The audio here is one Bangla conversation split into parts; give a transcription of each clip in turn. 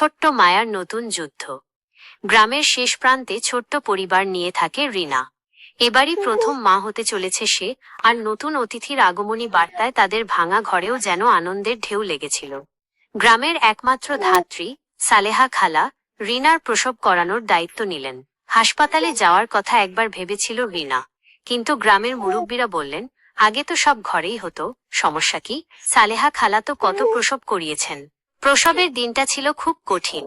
ছোট্ট মায়ার নতুন যুদ্ধ। গ্রামের শেষ প্রান্তে ছোট্ট পরিবার নিয়ে থাকে রিনা। এবারই প্রথম মা হতে চলেছে সে আর নতুন অতিথির আগমনী বার্তায় তাদের ভাঙা ঘরেও যেন আনন্দের ঢেউ লেগেছিল। গ্রামের একমাত্র ধাত্রী সালেহা খালা রিনার প্রসব করানোর দায়িত্ব নিলেন। হাসপাতালে যাওয়ার কথা একবার ভেবেছিল রিনা। কিন্তু গ্রামের মুরব্বীরা বললেন আগে তো সব ঘরেই হতো সমস্যা কি? সালেহা খালা তো কত প্রসব করিয়েছেন। প্রসবের দিনটা ছিল খুব কঠিন।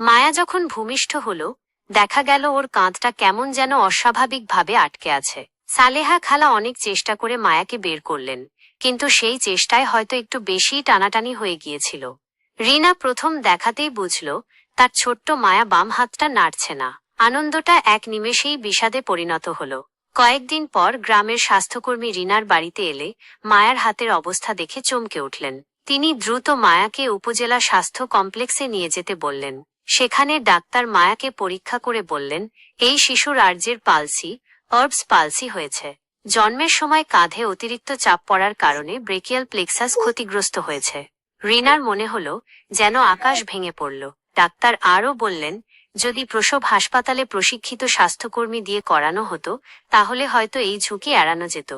মায়া যখন ভূমিষ্ঠ হল, দেখা গেল ওর কাঁধটা কেমন যেন অস্বাভাবিকভাবে আটকে আছে। সালেহা খালা অনেক চেষ্টা করে মায়াকে বের করলেন, কিন্তু সেই চেষ্টায় হয়তো একটু বেশিই টানাটানি হয়ে গিয়েছিল। রিনা প্রথম দেখাতেই বুঝল, তার ছোট্ট মায়া বাম হাতটা নাড়ছে না। আনন্দটা এক নিমেষেই বিষাদে পরিণত হল। কয়েকদিন পর গ্রামের স্বাস্থ্যকর্মী রিনার বাড়িতে এলে মায়ার হাতের অবস্থা দেখে চমকে উঠলেন। তিনি দ্রুত মায়াকে উপজেলা স্বাস্থ্য কমপ্লেক্সে নিয়ে যেতে বললেন। সেখানে ডাক্তার মায়াকে পরীক্ষা করে বললেন, এই শিশুর আর্যের পালসি, অর্বস পালসি হয়েছে। জন্মের সময় কাঁধে অতিরিক্ত চাপ পড়ার কারণে ব্রেকিয়াল প্লেক্সাস ক্ষতিগ্রস্ত হয়েছে। রিনার মনে হল যেন আকাশ ভেঙে পড়ল। ডাক্তার আরও বললেন, যদি প্রসব হাসপাতালে প্রশিক্ষিত স্বাস্থ্যকর্মী দিয়ে করানো হতো, তাহলে হয়তো এই ঝুঁকি এড়ানো যেত।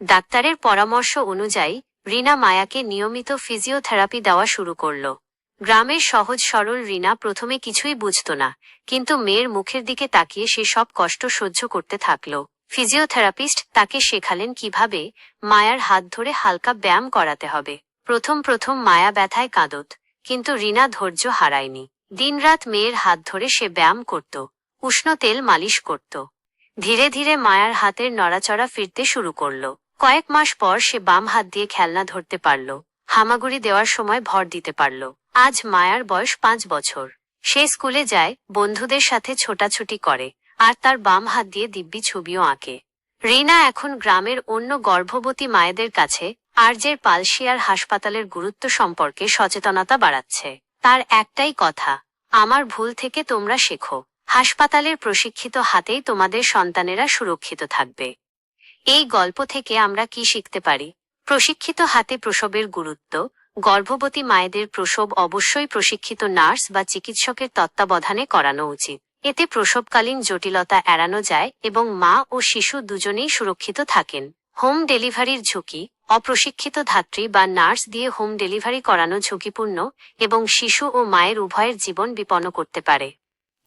ডাক্তারের পরামর্শ অনুযায়ী রিনা মায়াকে নিয়মিত ফিজিওথেরাপি দেওয়া শুরু করল। গ্রামের সহজ সরল রিনা প্রথমে কিছুই বুঝত না, কিন্তু মেয়ের মুখের দিকে তাকিয়ে সে সব কষ্ট সহ্য করতে থাকল। ফিজিওথেরাপিস্ট তাকে শেখালেন কীভাবে মায়ার হাত ধরে হালকা ব্যায়াম করাতে হবে। প্রথম প্রথম মায়া ব্যথায় কাঁদত, কিন্তু রিনা ধৈর্য হারায়নি। দিনরাত মেয়ের হাত ধরে সে ব্যায়াম করত, উষ্ণ তেল মালিশ করত। ধীরে ধীরে মায়ার হাতের নড়াচড়া ফিরতে শুরু করল। কয়েক মাস পর সে বাম হাত দিয়ে খেলনা ধরতে পারল। হামাগুড়ি দেওয়ার সময় ভর দিতে পারল। আজ মায়ার বয়স পাঁচ বছর। সে স্কুলে যায়, বন্ধুদের সাথে ছোটাছুটি করে, আর তার বাম হাত দিয়ে দিব্যি ছবিও আঁকে। রিনা এখন গ্রামের অন্য গর্ভবতী মায়েদের কাছে আর্যের পালসিয়ার হাসপাতালের গুরুত্ব সম্পর্কে সচেতনতা বাড়াচ্ছে। তার একটাই কথা, আমার ভুল থেকে তোমরা শেখো। হাসপাতালের প্রশিক্ষিত হাতেই তোমাদের সন্তানেরা সুরক্ষিত থাকবে। এই গল্প থেকে আমরা কি শিখতে পারি? প্রশিক্ষিত হাতে প্রসবের গুরুত্ব, গর্ভবতী মায়েদের প্রসব অবশ্যই প্রশিক্ষিত নার্স বা চিকিৎসকের তত্ত্বাবধানে করানো উচিত। এতে প্রসবকালীন জটিলতা এড়ানো যায় এবং মা ও শিশু দুজনেই সুরক্ষিত থাকেন। হোম ডেলিভারির ঝুঁকি, অপ্রশিক্ষিত ধাত্রী বা নার্স দিয়ে হোম ডেলিভারি করানো ঝুঁকিপূর্ণ এবং শিশু ও মায়ের উভয়ের জীবন বিপন্ন করতে পারে।